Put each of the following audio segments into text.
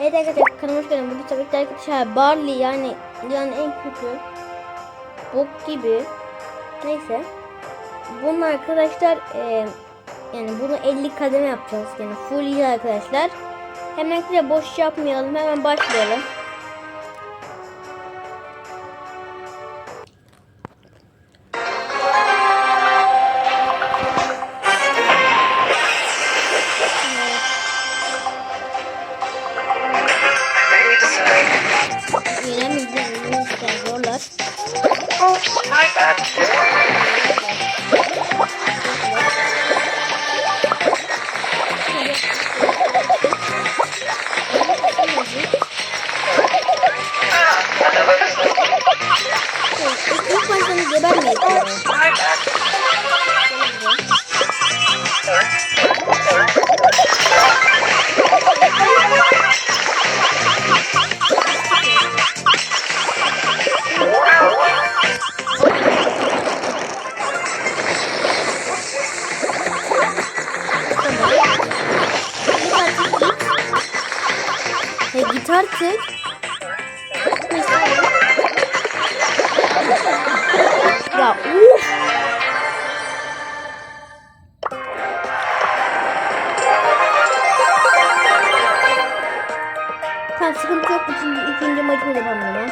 Evet arkadaşlar hoş geldin. Bugün tabii ki arkadaşlar Barley yani yani en kötü bok gibi. Neyse. Bunun arkadaşlar e, yani bunu 50 kademe yapacağız. Yani full iyi arkadaşlar. Hemen boş yapmayalım. Hemen başlayalım. Yine bir zorlar. Artık. Ya uf. Tamam sıkıntı yok. İkinci, ikinci maçımı da yapalım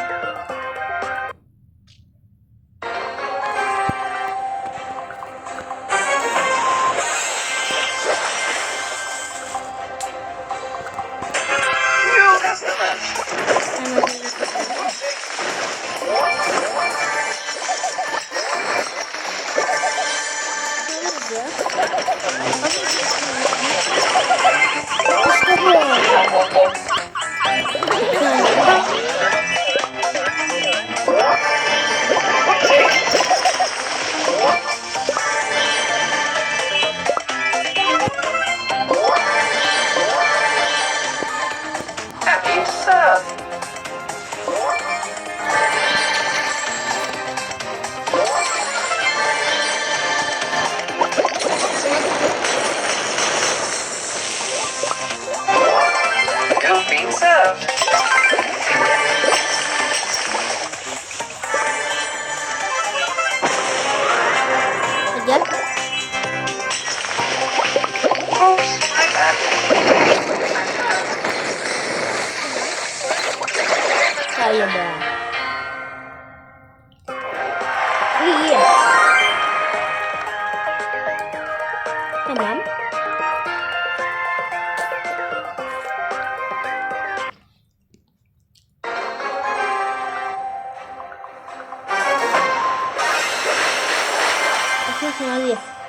Hayır be. İyi iyi. Tamam. Bakıyorsun hadi. New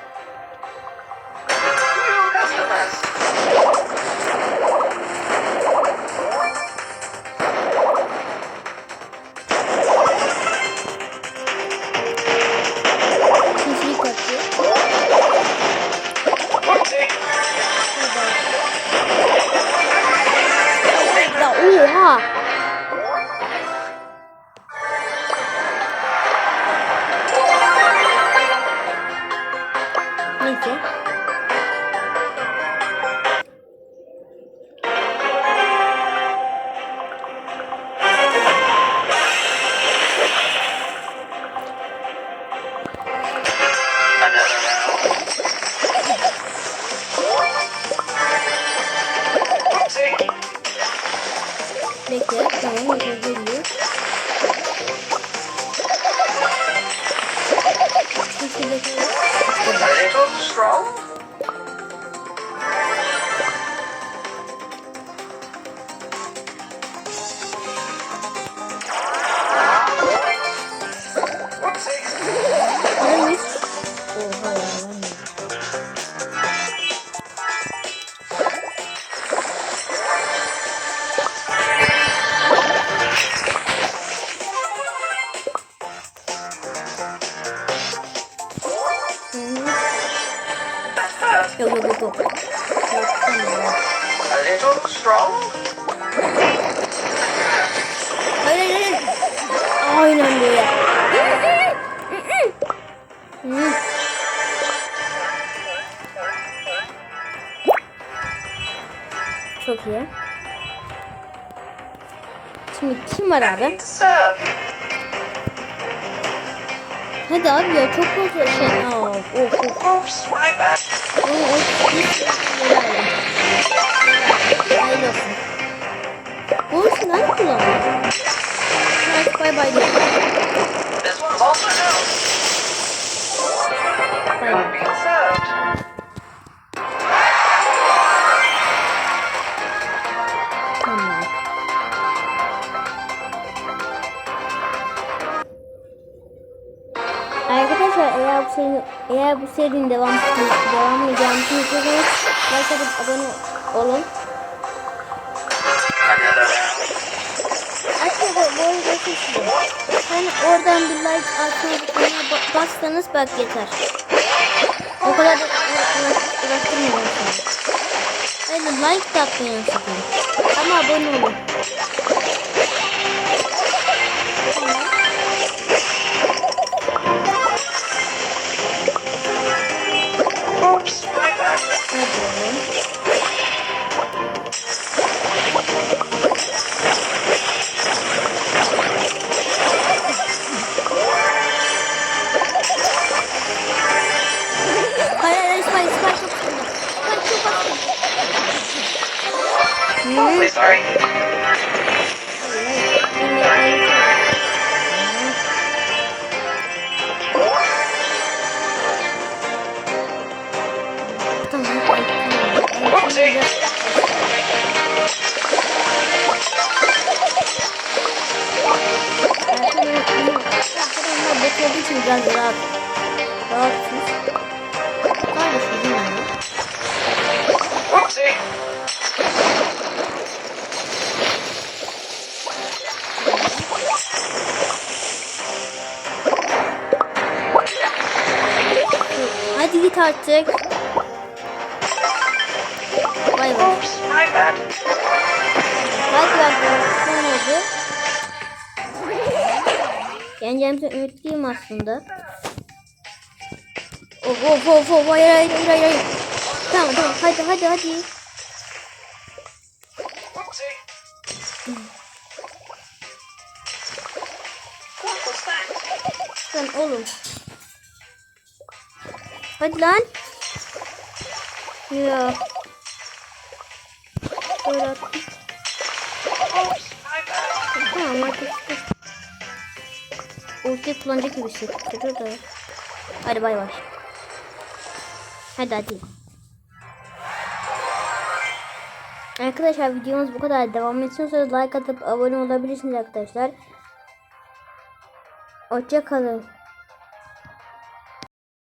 Yok yok. Yok, tamam. A little strong. Hayır hayır. Aynen böyle. Çok iyi. Şimdi kim var abi? Hadi abi ya çok fazla şey. Aa, of of. Oops, my bad. Onu o hiç helal. Hayırlı olsun. Bu işi nerede kullanıyor? Evet bay bay diyor. This eğer bu serinin eğer bu serinin devam devamını gelmesini istiyorsanız like atıp abone olun. Arkadaşlar bu arada. Hani oradan bir like ba- bassanız bak yeter. O kadar da uğra- uğraş- uğraştırmayın sonra. Öyle like de atmayın sakın. Ama abone olun. Oopsie. Git artık. Bay bay. Oops, my bad. Son oldu. Yeneceğimize ümitliyim aslında. Of of of of hayır hayır hayır hayır. Tamam tamam hadi hadi hadi. Sen oğlum. Hadi lan. Ya. Böyle attım. Tamam artık. Ulti kullanacak gibi hissettiriyor da. Hadi bay bay. Hadi hadi. Arkadaşlar videomuz bu kadar. Devam ediyorsanız like atıp abone olabilirsiniz arkadaşlar. Hoşça kalın.